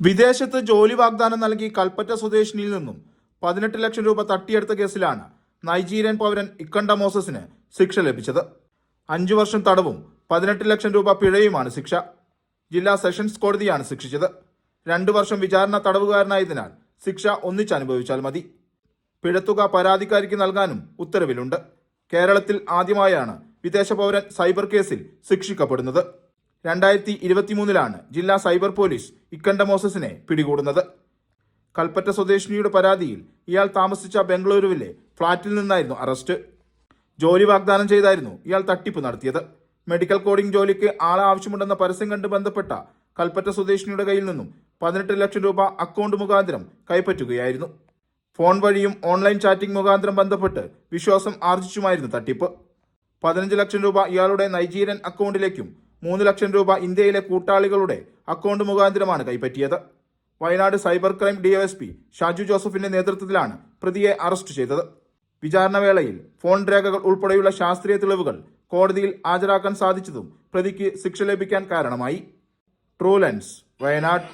വിദേശത്ത് ജോലി വാഗ്ദാനം നൽകി കൽപ്പറ്റ സ്വദേശിനിയിൽ നിന്നും പതിനെട്ട് ലക്ഷം രൂപ തട്ടിയെടുത്ത കേസിലാണ് നൈജീരിയൻ പൗരൻ ഇക്കണ്ട മോസസിന് ശിക്ഷ ലഭിച്ചത്. അഞ്ചു വർഷം തടവും പതിനെട്ട് ലക്ഷം രൂപ പിഴയുമാണ് ശിക്ഷ. ജില്ലാ സെഷൻസ് കോടതിയാണ് ശിക്ഷിച്ചത്. രണ്ടു വർഷം വിചാരണ തടവുകാരനായതിനാൽ ശിക്ഷ ഒന്നിച്ചനുഭവിച്ചാൽ മതി. പിഴത്തുക പരാതിക്കാരിക്ക് നൽകാനും ഉത്തരവിലുണ്ട്. കേരളത്തിൽ ആദ്യമായാണ് വിദേശ പൗരൻ സൈബർ കേസിൽ ശിക്ഷിക്കപ്പെടുന്നത്. രണ്ടായിരത്തി ഇരുപത്തിമൂന്നിലാണ് ജില്ലാ സൈബർ പോലീസ് ഇക്കണ്ട മോസസിനെ പിടികൂടുന്നത്. കൽപ്പറ്റ സ്വദേശിനിയുടെ പരാതിയിൽ ഇയാൾ താമസിച്ച ബംഗളൂരുവിലെ ഫ്ളാറ്റിൽ നിന്നായിരുന്നു അറസ്റ്റ്. ജോലി വാഗ്ദാനം ചെയ്തായിരുന്നു ഇയാൾ തട്ടിപ്പ് നടത്തിയത്. മെഡിക്കൽ കോഡിംഗ് ജോലിക്ക് ആളെ ആവശ്യമുണ്ടെന്ന പരസ്യം കണ്ട് ബന്ധപ്പെട്ട കൽപ്പറ്റ സ്വദേശിനിയുടെ കയ്യിൽ നിന്നും പതിനെട്ട് ലക്ഷം രൂപ അക്കൗണ്ട് മുഖാന്തരം കൈപ്പറ്റുകയായിരുന്നു. ഫോൺ വഴിയും ഓൺലൈൻ ചാറ്റിംഗ് മുഖാന്തരം ബന്ധപ്പെട്ട് വിശ്വാസം ആർജിച്ചുമായിരുന്നു തട്ടിപ്പ്. പതിനഞ്ച് ലക്ഷം രൂപ ഇയാളുടെ നൈജീരിയൻ അക്കൗണ്ടിലേക്കും മൂന്ന് ലക്ഷം രൂപ ഇന്ത്യയിലെ കൂട്ടാളികളുടെ അക്കൗണ്ട് മുഖാന്തരമാണ് കൈപ്പറ്റിയത്. Wayanad cyber crime DYSP Shaju ജോസഫിന്റെ നേതൃത്വത്തിലാണ് പ്രതിയെ അറസ്റ്റ് ചെയ്തത്. വിചാരണവേളയിൽ ഫോൺ രേഖകൾ ഉൾപ്പെടെയുള്ള ശാസ്ത്രീയ തെളിവുകൾ കോടതിയിൽ ഹാജരാക്കാൻ സാധിച്ചതും പ്രതിക്ക് ശിക്ഷ ലഭിക്കാൻ കാരണമായി. ട്രൂലൻസ് വയനാട്.